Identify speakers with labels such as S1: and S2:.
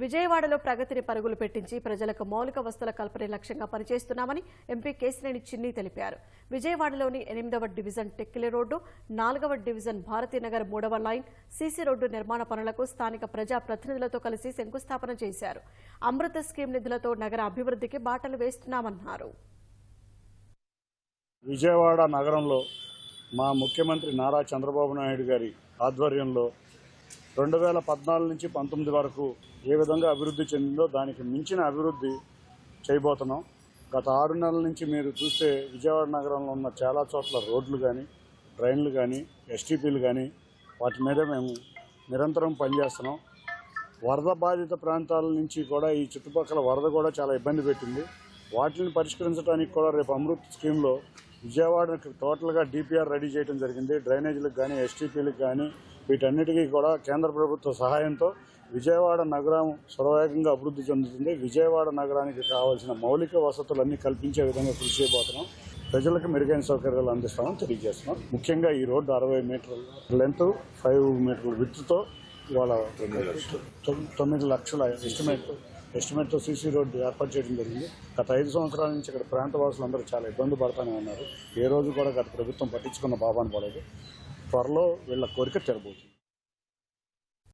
S1: విజయవాడలో ప్రగతిని పరుగులు పెట్టించి ప్రజలకు మౌలిక వస్తువుల కల్పనే లక్ష్యంగా పనిచేస్తున్నామని ఎంపీ కేసినేని చిన్ని తెలిపారు. విజయవాడలోని ఎనిమిదవ డివిజన్ టెక్కిలి రోడ్డు నాలుగవ డివిజన్ భారతీనగర్ మూడవ లైన్ సీసీ రోడ్డు నిర్మాణ పనులకు స్థానిక ప్రజా ప్రతినిధులతో కలిసి శంకుస్థాపన చేశారు. అమృత స్కీమ్ నిధులతో నగర అభివృద్ధికి బాటలు వేస్తున్నామన్నారు.
S2: విజయవాడ నగరంలో మా ముఖ్యమంత్రి నారా చంద్రబాబు నాయుడు గారి ఆధ్వర్యంలో రెండు వేల పద్నాలుగు నుంచి పంతొమ్మిది వరకు ఏ విధంగా అభివృద్ధి చెందిందో దానికి మించిన అభివృద్ధి చేయబోతున్నాం. గత ఆరు నెలల నుంచి మీరు చూస్తే విజయవాడ నగరంలో ఉన్న చాలా చోట్ల రోడ్లు కానీ ట్రైన్లు కానీ ఎస్టీపీలు కానీ వాటి మీద మేము నిరంతరం పనిచేస్తున్నాం. వరద బాధిత ప్రాంతాల నుంచి కూడా ఈ చుట్టుపక్కల వరద కూడా చాలా ఇబ్బంది పెట్టింది. వాటిని పరిష్కరించడానికి కూడా రేపు అమృత్ స్కీమ్లో విజయవాడకు టోటల్గా డిపిఆర్ రెడీ చేయడం జరిగింది. డ్రైనేజీలకు కానీ ఎస్టీపీలకు కానీ వీటన్నిటికీ కూడా కేంద్ర ప్రభుత్వ సహాయంతో విజయవాడ నగరం స్వరవేగంగా అభివృద్ధి చెందుతుంది. విజయవాడ నగరానికి కావాల్సిన మౌలిక వసతులన్నీ కల్పించే విధంగా కృషి చేయబోతున్నాం. ప్రజలకు మెరుగైన సౌకర్యాలు అందిస్తామని తెలియజేస్తున్నాం. ముఖ్యంగా ఈ రోడ్డు అరవై మీటర్ల లెంత్ ఫైవ్ మీటర్ల విత్తుతో ఇవాళ తొమ్మిది లక్షల ఎస్టిమేట్ ఎస్టిమేట్తో సీసీ రోడ్డు ఏర్పాటు చేయడం జరిగింది. గత ఐదు సంవత్సరాల నుంచి ఇక్కడ ప్రాంత వాసులు అందరూ చాలా ఇబ్బంది పడతానే ఉన్నారు. ఏ రోజు కూడా గత ప్రభుత్వం పట్టించుకున్న బాబాను పడలేదు త్వరలో వీళ్ళ కోరిక తెరబోతుంది.